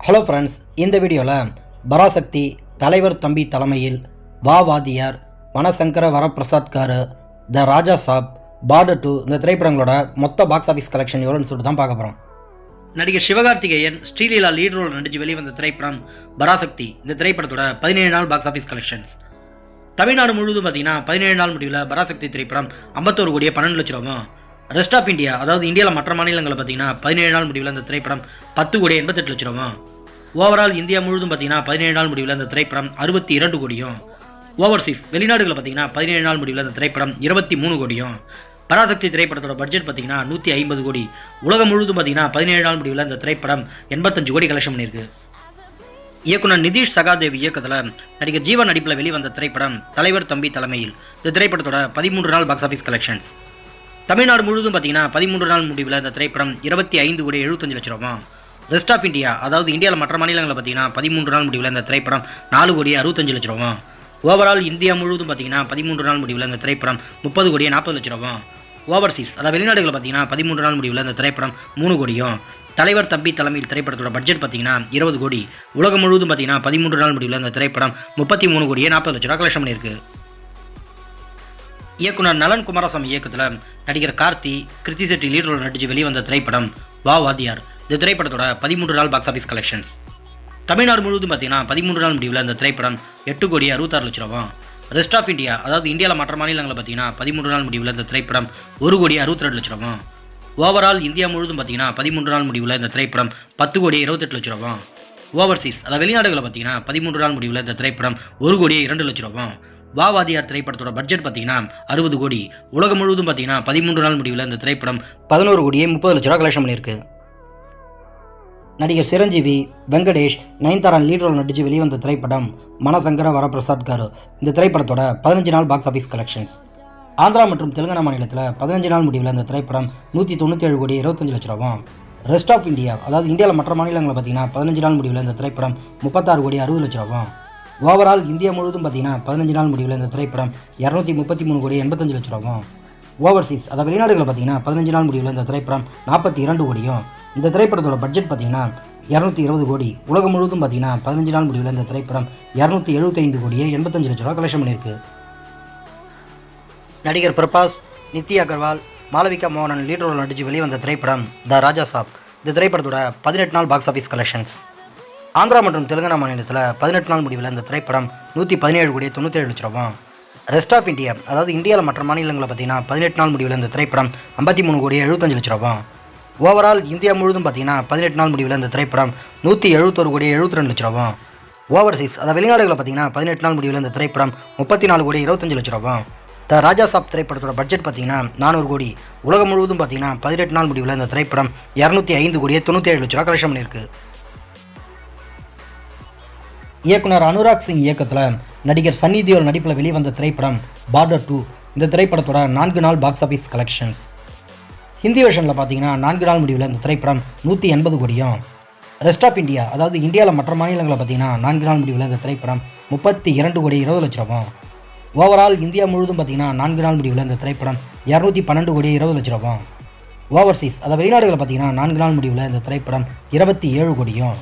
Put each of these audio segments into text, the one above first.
Hello friends இந்த வீடியோவில் பராசக்தி தலைவர் தம்பி தலைமையில் வா வாதியார் வனசங்கர வரப்பிரசாத்காரு த ராஜா சாப் பார்டர் டூ இந்த திரைப்படங்களோட மொத்த பாக்ஸ் ஆஃபீஸ் கலெக்ஷன் எவ்வளோன்னு சொல்லிட்டு தான் பார்க்க போகிறோம் நடிகர் சிவகார்த்திகேயன் ஸ்ரீலீலா லீட் ரோல் நடிச்சு வெளிவந்த திரைப்படம் பராசக்தி. இந்த திரைப்படத்தோட பதினேழு நாள் பாக்ஸ் ஆஃபீஸ் கலெக்ஷன்ஸ் தமிழ்நாடு முழுவதும் பார்த்தீங்கன்னா பதினேழு நாள் முடிவில் பராசக்தி திரைப்படம் ஐம்பத்தோரு கோடியே பன்னெண்டு லட்ச ரூபாயும் ரெஸ்ட் ஆஃப் இந்தியா அதாவது இந்தியாவில் மற்ற மாநிலங்களில் பார்த்தீங்கன்னா பதினேழு நாள் முடிவில் அந்த திரைப்படம் பத்து கோடி எண்பத்தெட்டு லட்ச ரூபா ஓவரால் இந்தியா முழுவதும் பார்த்தீங்கன்னா பதினேழு நாள் முடிவில் அந்த திரைப்படம் அறுபத்தி இரண்டு கோடியும். ஓவர்சீஸ் வெளிநாடுகளில் பார்த்தீங்கன்னா பதினேழு நாள் முடிவில் இந்த திரைப்படம் இருபத்தி மூணு கோடியும். பராசக்தி திரைப்படத்தோட பட்ஜெட் பார்த்தீங்கன்னா நூற்றி ஐம்பது கோடி. உலகம் முழுவதும் பார்த்தீங்கன்னா பதினேழு நாள் முடிவில் இந்த திரைப்படம் எண்பத்தஞ்சு கோடி கலெக்ஷன் பண்ணியிருக்கு. இயக்குனர் நிதிஷ் சகாதேவ் இயக்கத்தில் நடிகர் ஜீவன் நடிப்பில் வெளிவந்த திரைப்படம் தலைவர் தம்பி தலைமையில். இந்த திரைப்படத்தோட பதிமூன்று நாள் பாக்ஸ் ஆஃபீஸ் கலெக்ஷன்ஸ் தமிழ்நாடு முழுவதும் பார்த்தீங்கன்னா பதிமூன்று நாள் முடிவில் இந்த திரைப்படம் இருபத்தி ஐந்து கோடி எழுபத்தஞ்சு லட்ச ரூபா ரெஸ்ட் ஆஃப் இந்தியா அதாவது இந்தியாவில் மற்ற மாநிலங்களில் பார்த்தீங்கன்னா பதிமூன்று நாள் முடிவில் இந்த திரைப்படம் நாலு கோடி அறுபத்தஞ்சு லட்ச ரூபா ஓவரால் இந்தியா முழுவதும் பார்த்தீங்கன்னா பதிமூன்று நாள் முடிவில் இந்த திரைப்படம் முப்பது கோடியே நாற்பது லட்ச ரூபா ஓவர்சீஸ் அதாவது வெளிநாடுகளில் பார்த்தீங்கன்னா பதிமூன்று நாள் முடிவில் இந்த திரைப்படம் மூணு கோடியும். தலைவர் தம்பி தலைமையில் திரைப்படத்தோட பட்ஜெட் பார்த்தீங்கன்னா இருபது கோடி. உலகம் முழுவதும் பார்த்தீங்கன்னா பதிமூன்று நாள் முடிவில் இந்த திரைப்படம் முப்பத்தி மூணு கோடியே நாற்பது லட்ச ரூபா கலெக்ஷன் பண்ணியிருக்கு. இயக்குனர் நலன் குமாரசாமி இயக்கத்தில் நடிகர் கார்த்தி கிருத்தி செட்டி லீட் ரோல் நடிச்சு வெளிவந்த திரைப்படம் வா வாதியார் இந்த திரைப்படத்தோட பதிமூன்று நாள் பாக்ஸ் ஆஃபீஸ் கலெக்ஷன்ஸ் தமிழ்நாடு முழுவதும் பார்த்தீங்கன்னா பதிமூன்று நாள் முடிவில் இந்த திரைப்படம் எட்டு கோடி அறுபத்தாறு லட்ச ரூபா ரெஸ்ட் ஆஃப் இந்தியா அதாவது இந்தியாவில் மற்ற மாநிலங்களில் பார்த்தீங்கன்னா பதிமூன்று நாள் முடிவில் இந்த திரைப்படம் ஒரு கோடி அறுபத்தி ரெண்டு லட்ச ரூபா ஓவரால் இந்தியா முழுவதும் பார்த்தீங்கன்னா பதிமூன்று நாள் முடிவில் இந்த திரைப்படம் பத்து கோடி இருபத்தெட்டு லட்ச ரூபா ஓவர்சீஸ் அதாவது வெளிநாடுகளில் பார்த்தீங்கன்னா பதிமூன்று நாள் முடிவில் இந்த திரைப்படம் ஒரு கோடியே இரண்டு லட்ச ரூபா வாவாதியார் திரைப்படத்தோட பட்ஜெட் பார்த்தீங்கன்னா அறுபது கோடி. உலகம் முழுவதும் பார்த்தீங்கன்னா பதிமூன்று நாள் முடிவில் இந்த திரைப்படம் பதினோரு கோடியே முப்பது லட்ச ரூபா கலெக்ஷன் பண்ணியிருக்கு. நடிகர் சிரஞ்சீவி வெங்கடேஷ் நயன்தாரா லீட் ரோல் நடித்து வெளிவந்த திரைப்படம் மனசங்கர வரப்பிரசாத் காரு. இந்த திரைப்படத்தோட பதினஞ்சு நாள் பாக்ஸ் ஆஃபீஸ் கலெக்ஷன்ஸ் ஆந்திரா மற்றும் தெலுங்கானா மாநிலத்தில் பதினஞ்சு நாள் முடிவில் இந்த திரைப்படம் நூற்றி தொண்ணூற்றி ஏழு கோடி இருபத்தஞ்சு லட்ச ரூபாவும். ரெஸ்ட் ஆஃப் இந்தியா அதாவது இந்தியாவில் மற்ற மாநிலங்களில் பார்த்தீங்கன்னா பதினஞ்சு நாள் முடிவில் இந்த திரைப்படம் முப்பத்தாறு கோடி அறுபது லட்ச ரூபாவும். ஓவரால் இந்தியா முழுவதும் பார்த்தீங்கன்னா பதினஞ்சு நாள் முடிவில் இந்த திரைப்படம் இரநூத்தி முப்பத்தி மூணு கோடி எண்பத்தஞ்சு லட்ச ரூபாவும் ஓவர்சீஸ் அதாவது வெளிநாடுகளில் பார்த்தீங்கன்னா பதினஞ்சு நாள் முடிவில் இந்த திரைப்படம் நாற்பத்தி இரண்டு கோடியும் இந்த திரைப்படத்தோட பட்ஜெட் பார்த்தீங்கன்னா இரநூத்தி இருபது கோடி. உலகம் முழுவதும் பார்த்தீங்கன்னா பதினஞ்சு நாள் முடிவில் இந்த திரைப்படம் இரநூத்தி எழுபத்தைந்து கோடியே எண்பத்தஞ்சு லட்ச ரூபா கலெக்ஷன் பண்ணியிருக்கு. நடிகர் பிரபாஸ் நித்தி அகர்வால் மாளவிகா மோகனன் லீட் ரோல் நடித்து வெளிவந்த திரைப்படம் த ராஜா சாப். இந்த திரைப்படத்தோட பதினெட்டு நாள் பாக்ஸ் ஆஃபீஸ் கலெக்ஷன்ஸ் ஆந்திரா மற்றும் தெலுங்கானா மாநிலத்தில் பதினெட்டு நாள் முடிவில் இந்த திரைப்படம் நூற்றி பதினேழு கோடி தொண்ணூற்றேழு லட்ச ரூபா ரெஸ்ட் ஆஃப் இந்தியா அதாவது இந்தியாவில் மற்ற மாநிலங்களில் பார்த்தீங்கன்னா பதினெட்டு நாள் முடிவில் இந்த திரைப்படம் ஐம்பத்தி மூணு கோடி எழுபத்தஞ்சு லட்ச ஓவரால் இந்தியா முழுவதும் பார்த்தீங்கன்னா பதினெட்டு நாள் முடிவில் இந்த திரைப்படம் நூற்றி எழுபத்தொரு கோடி எழுபத்தி ரெண்டு லட்ச ரூபா ஓவர்சீஸ் அதாவது வெளிநாடுகளில் பார்த்தீங்கன்னா பதினெட்டு நாள் முடிவில் இந்த திரைப்படம் முப்பத்தி நாலு கோடி இருபத்தஞ்சு லட்ச த ராஜா சாப் திரைப்படத்தோட பட்ஜெட் பார்த்தீங்கன்னா நானூறு கோடி. உலகம் முழுவதும் பார்த்தீங்கன்னா பதினெட்டு நாள் முடிவில் இந்த திரைப்படம் இரநூத்தி ஐந்து கோடியே தொண்ணூற்றி ஏழு லட்ச ரூபா கலெக்ஷன் பண்ணியிருக்கு இயக்குனர் அனுராக் சிங் இயக்கத்தில் நடிகர் சன்னி நடிப்பில் வெளிவந்த திரைப்படம் பார்டர் டூ இந்த திரைப்படத்தோட நான்கு நாள் பாக்ஸ் ஆஃபீஸ் கலெக்ஷன்ஸ் ஹிந்தி வெர்ஷனில் பார்த்தீங்கன்னா நான்கு நாள் முடிவில் இந்த திரைப்படம் நூற்றி எண்பது கோடியும். ரெஸ்ட் ஆஃப் இந்தியா அதாவது இந்தியாவில் மற்ற மாநிலங்களில் பார்த்தீங்கன்னா நான்கு நாள் முடிவில் இந்த திரைப்படம் முப்பத்தி இரண்டு கோடி இருபது லட்ச ரூபா ஓவரால் இந்தியா முழுவதும் பார்த்தீங்கன்னா நான்கு நாள் முடிவில் இந்த திரைப்படம் இரநூத்தி பன்னெண்டு கோடி இருபது லட்ச ரூபா ஓவர்சீஸ் அதாவது வெளிநாடுகளில் பார்த்தீங்கன்னா நான்கு நாள் முடிவில் இந்த திரைப்படம் இருபத்தி ஏழு கோடியும்.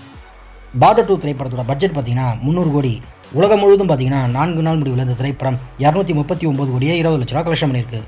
பார்டர் டூ திரைப்படத்தோட பட்ஜெட் பார்த்தீங்கன்னா முந்நூறு கோடி. உலகம் முழுவதும் பார்த்தீங்கன்னா நான்கு நாள் முடிவில் இந்த திரைப்படம். இரநூத்தி முப்பத்தி ஒம்பது கோடியே இருபது லட்ச ரூபா கலெக்ஷன் பண்ணியிருக்கு.